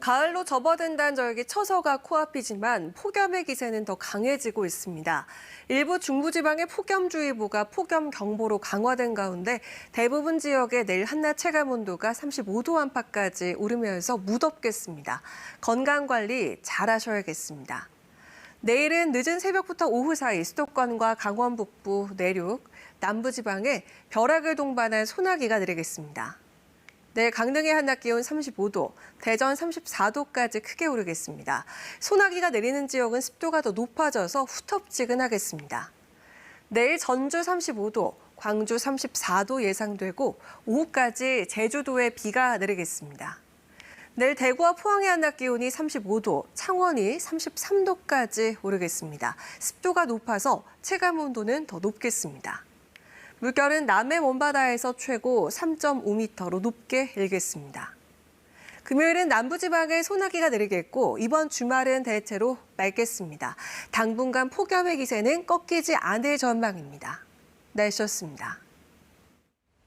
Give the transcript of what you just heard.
가을로 접어든다는 저에게 처서가 코앞이지만 폭염의 기세는 더 강해지고 있습니다. 일부 중부지방의 폭염주의보가 폭염경보로 강화된 가운데 대부분 지역에 내일 한낮 체감 온도가 35도 안팎까지 오르면서 무덥겠습니다. 건강관리 잘 하셔야겠습니다. 내일은 늦은 새벽부터 오후 사이 수도권과 강원 북부, 내륙, 남부지방에 벼락을 동반한 소나기가 내리겠습니다. 내일 강릉의 한낮 기온 35도, 대전 34도까지 크게 오르겠습니다. 소나기가 내리는 지역은 습도가 더 높아져서 후텁지근하겠습니다. 내일 전주 35도, 광주 34도 예상되고 오후까지 제주도에 비가 내리겠습니다. 내일 대구와 포항의 한낮 기온이 35도, 창원이 33도까지 오르겠습니다. 습도가 높아서 체감 온도는 더 높겠습니다. 물결은 남해 먼바다에서 최고 3.5m로 높게 일겠습니다. 금요일은 남부지방에 소나기가 내리겠고 이번 주말은 대체로 맑겠습니다. 당분간 폭염의 기세는 꺾이지 않을 전망입니다. 날씨였습니다.